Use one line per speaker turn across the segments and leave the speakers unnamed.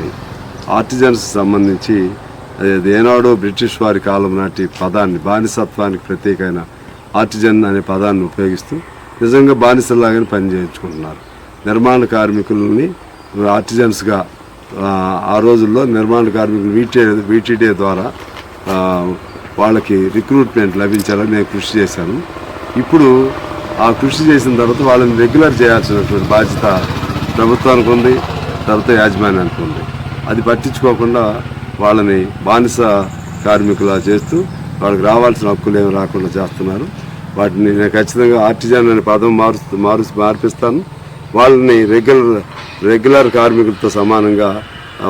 వచ్చినాయి ఆర్టిజన్స్ సంబంధించి ఏనాడో బ్రిటిష్ వారి కాలం నాటి పదాన్ని బానిసత్వానికి ప్రత్యేకమైన ఆర్టిజన్ అనే పదాన్ని ఉపయోగిస్తూ నిజంగా బానిసలాగానే పనిచేయించుకుంటున్నారు నిర్మాణ కార్మికులని ఆర్టిజన్స్గా ఆ, రోజుల్లో నిర్మాణ కార్మికులు వీటే వీటీడే ద్వారా వాళ్ళకి రిక్రూట్మెంట్ లభించాలని నేను కృషి చేశాను ఇప్పుడు ఆ కృషి చేసిన తర్వాత వాళ్ళని రెగ్యులర్ చేయాల్సినటువంటి బాధ్యత ప్రభుత్వానికి ఉంది. తర్వాత యాజమాన్యానికి ఉంది అది పట్టించుకోకుండా వాళ్ళని బానిస కార్మికులా చేస్తూ వాళ్ళకి రావాల్సిన హక్కులు ఏమి రాకుండా చేస్తున్నారు. వాటిని నేను ఖచ్చితంగా ఆర్టిజన్ అనే పదం మారుస్తూ మారు మార్పిస్తాను. వాళ్ళని రెగ్యులర్ రెగ్యులర్ కార్మికులతో సమానంగా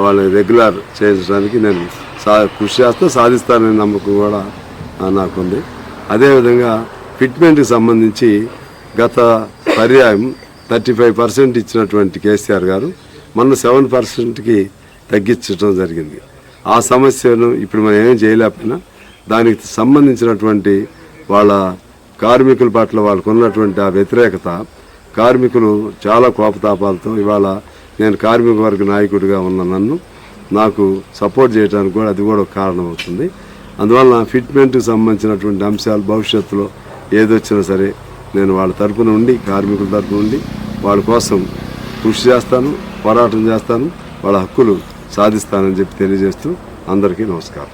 వాళ్ళని రెగ్యులర్ చేయించడానికి నేను సా కృషి చేస్తూ సాధిస్తాననే నమ్మకం కూడా నాకుంది. అదేవిధంగా ఫిట్మెంట్కి సంబంధించి గత పర్యాయం థర్టీ ఫైవ్ పర్సెంట్ ఇచ్చినటువంటి కేసీఆర్ గారు మొన్న సెవెన్ పర్సెంట్కి తగ్గించడం జరిగింది. ఆ సమస్యను ఇప్పుడు మనం ఏం చేయలేకపోయినా దానికి సంబంధించినటువంటి వాళ్ళ కార్మికుల పట్ల వాళ్ళకు ఉన్నటువంటి ఆ వ్యతిరేకత కార్మికులు చాలా కోపతాపాలతో ఇవాళ నేను కార్మిక వర్గ నాయకుడిగా ఉన్న నన్ను నాకు సపోర్ట్ చేయడానికి కూడా అది కూడా ఒక కారణం అవుతుంది. అందువల్ల ఫిట్మెంట్కి సంబంధించినటువంటి అంశాలు భవిష్యత్తులో ఏదొచ్చినా సరే నేను వాళ్ళ తరపున ఉండి కార్మికుల తరపున ఉండి వాళ్ళ కోసం కృషి చేస్తాను. పోరాటం చేస్తాను. వాళ్ళ హక్కులు సాధిస్తానని చెప్పి తెలియజేస్తూ అందరికీ నమస్కారం.